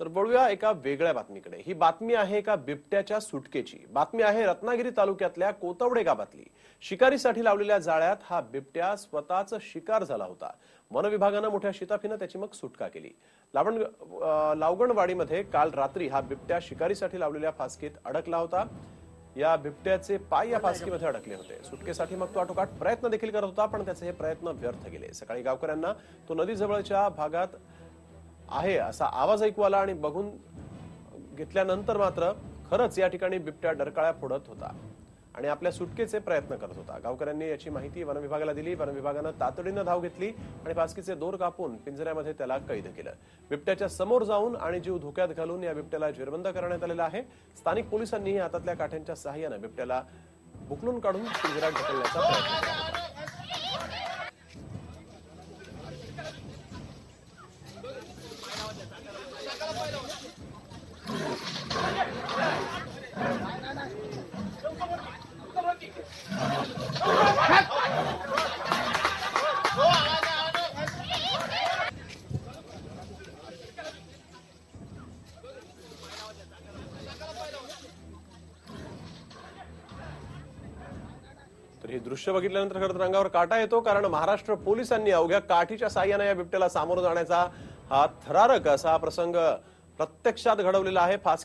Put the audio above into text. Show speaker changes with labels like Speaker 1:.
Speaker 1: तर वळूया एका वेगळ्या बातमीकडे. ही बातमी आहे एका बिबट्याच्या सुटकेची. बातमी आहे रत्नागिरी तालुक्यातल्या कोतवडे गावातली शिकारीसाठी लावलेल्या जाळ्यात हा बिबट्या स्वतःच शिकार झाला होता. वन विभागानं मोठ्या शिताफीनं त्याची मग सुटका केली. लावण लावगणवाडीमध्ये काल रात्री हा बिबट्या शिकारीसाठी लावलेल्या फासकीत अडकला होता. या बिबट्याचे पाय या फासकीमध्ये अडकले होते. सुटकेसाठी मग तो आटोकाट प्रयत्न देखील करत होता पण त्याचे हे प्रयत्न व्यर्थ गेले. सकाळी गावकऱ्यांना तो नदीजवळच्या भागात आहे असा आवाज ऐकू आला आणि बघून घेतल्यानंतर मात्र खरंच या ठिकाणी बिबट्या डरकाळ्या फोडत होता आणि आपल्या सुटकेचे प्रयत्न करत होता. गावकऱ्यांनी याची माहिती वन विभागाला दिली. वन विभागानं तातडीनं धाव घेतली आणि फासकीचे दोर कापून पिंजऱ्यामध्ये त्याला कैद केलं. बिबट्याच्या समोर जाऊन आणि जीव धोक्यात घालून या बिबट्याला जेरबंद करण्यात आलेला आहे. स्थानिक पोलिसांनीही हातातल्या काठ्यांच्या सहाय्यानं बिबट्याला बुकलून काढून पिंजऱ्यात ढकलण्याचा प्रयत्न केला. तर हे दृश्य बघितल्यानंतर खरं तर अंगावर काटा येतो कारण महाराष्ट्र पोलिसांनी अवघ्या काठीच्या साह्यानं या बिबट्याला सामोरं जाण्याचा हा थरारक असा प्रसंग प्रत्यक्षात घडवलेला आहे. फास